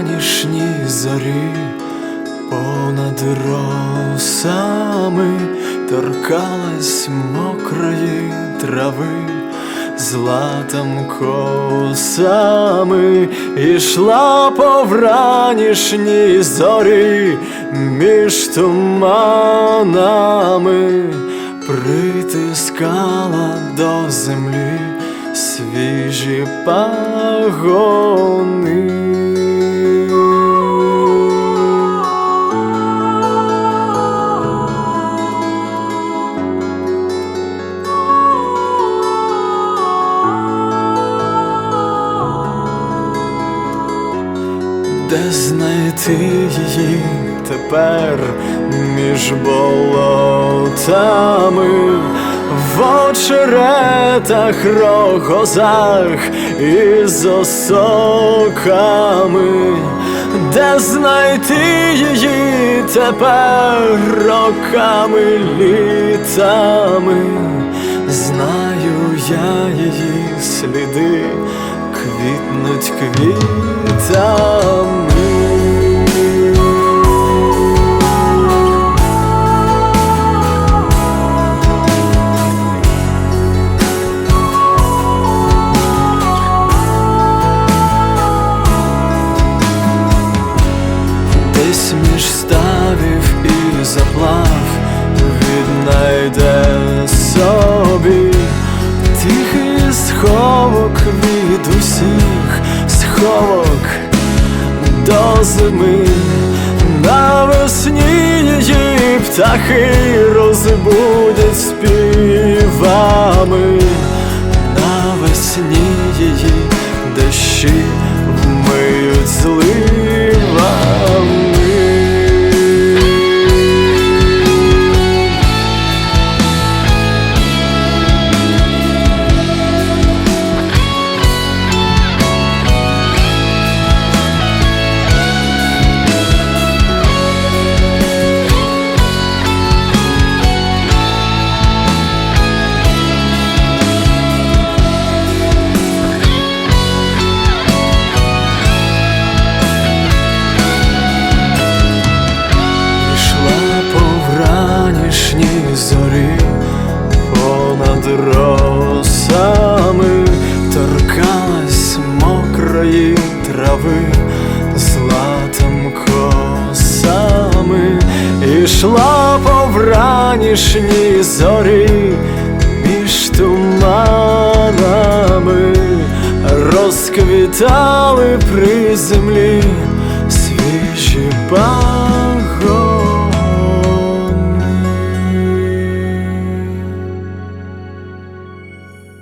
Вранішній зорі, понад росами торкалась мокрої трави, златом косами ішла по вранішній зорі, між туманами притискала до землі свіжі пагони. Де знайти її тепер між болотами, в очеретах, рогозах і з осоками, де знайти її тепер роками, літами, знаю я її сліди квітнуть квітами. Ставів і заплав віднайде собі тихий сховок від усіх сховок до зими. Навесні її птахи розбудять співами. Навесні її дощі вмиють зливами. Росами торкалась мокрої трави, златом косами, ішла по вранішній зорі, між туманами, розквітали при землі свіжі пагони.